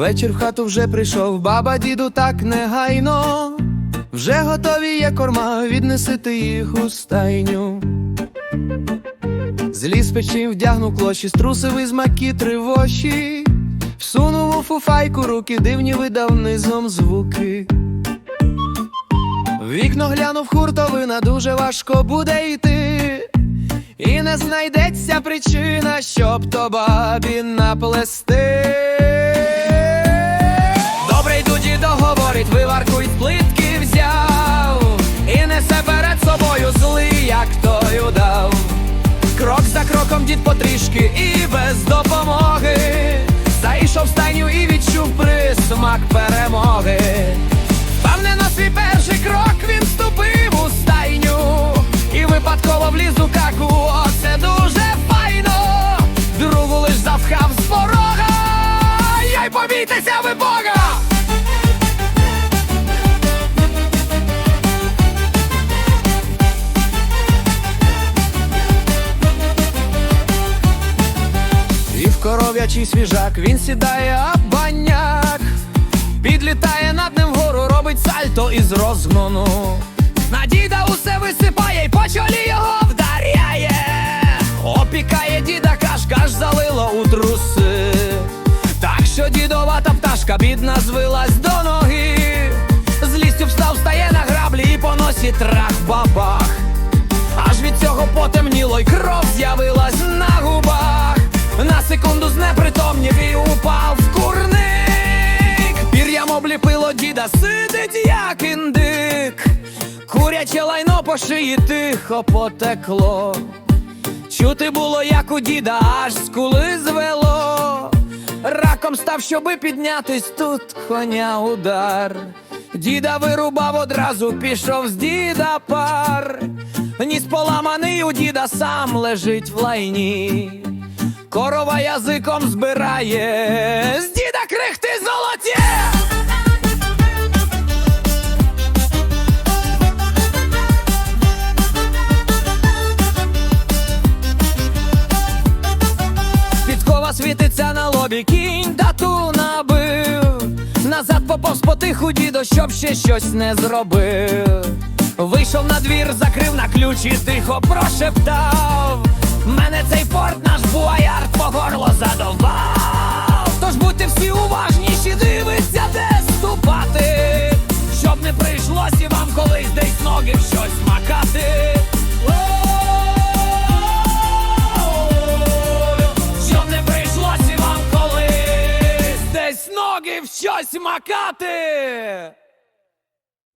Вечір в хату вже прийшов, баба діду так негайно. Вже готові є корма, віднесити їх у стайню. Зліз печі, вдягнув клоші, струсив із макітри воші, всунув у фуфайку руки, дивні видав низом звуки. Вікно глянув хуртовина, дуже важко буде йти. І не знайдеться причина, щоб то бабі наплести. Дід потрішки і без допомоги. Зайшов в стайню і відчув присмак перемоги. Впевнено свій перший крок він ступив у стайню І випадково вліз у каку, оце дуже файно Другу лиш запхав з порога Я й побійтеся ви Бога! Коров'ячий свіжак він сідає, а баняк Підлітає над ним вгору, робить сальто із розгону. На діда усе висипає, й по чолі його вдаряє. Опікає діда, кашка аж залило у труси. Так що дідовата пташка бідна звилась до ноги. З лістю встав, стає на граблі і по носі трах бабах. Аж від цього потемніло, й кров діда, сидить як індик. Куряче лайно по шиї тихо потекло. Чути було, як у діда аж скули звело. Раком став, щоби піднятись тут коня удар. Діда вирубав одразу, пішов з діда пар. Ніс поламаний у діда сам лежить в лайні. Корова язиком збирає, з діда крихти золоті. Підкова на лобі, кінь тату набив. Назад поповз потиху дідо, щоб ще щось не зробив. Вийшов на двір, закрив на ключ і тихо прошептав. Мене десь ноги в щось макати.